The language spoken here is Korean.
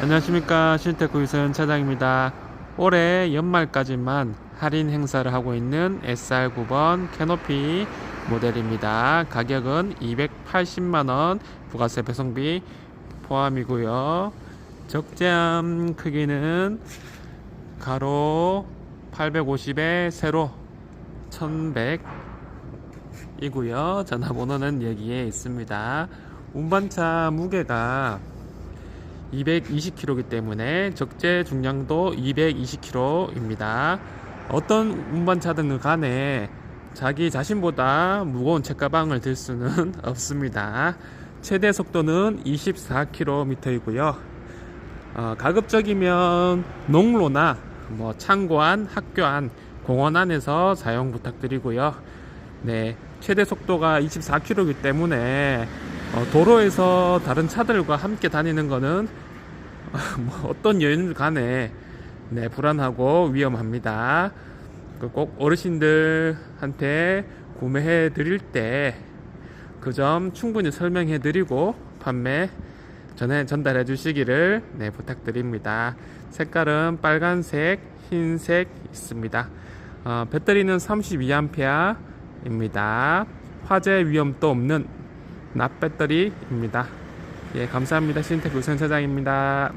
안녕하십니까 신테크 유선 차장입니다. 올해 연말까지만 할인 행사를 하고 있는 SR9번 캐노피 모델입니다. 가격은 280만원 부가세 배송비 포함이고요. 적재함 크기는 가로 850에 세로 1100 이고요. 전화번호는 여기에 있습니다. 운반차 무게가 220kg이기 때문에 적재 중량도 220kg입니다. 어떤 운반차든 간에 자기 자신보다 무거운 책가방을 들 수는 없습니다. 최대 속도는 24km이고요. 어, 가급적이면 농로나 뭐 창고 안, 학교 안, 공원 안에서 사용 부탁드리고요. 네, 최대 속도가 24km이기 때문에 어, 도로에서 다른 차들과 함께 다니는 거는 뭐 어떤 여인 간에 네, 불안하고 위험합니다. 그꼭 어르신들한테 구매해 드릴 때 그 점 충분히 설명해 드리고 판매 전에 전달해 주시기를 네, 부탁드립니다. 색깔은 빨간색, 흰색 있습니다. 어, 배터리는 32A입니다. 화재 위험도 없는 납 배터리입니다. 예, 감사합니다. 신테크 우선 차장입니다.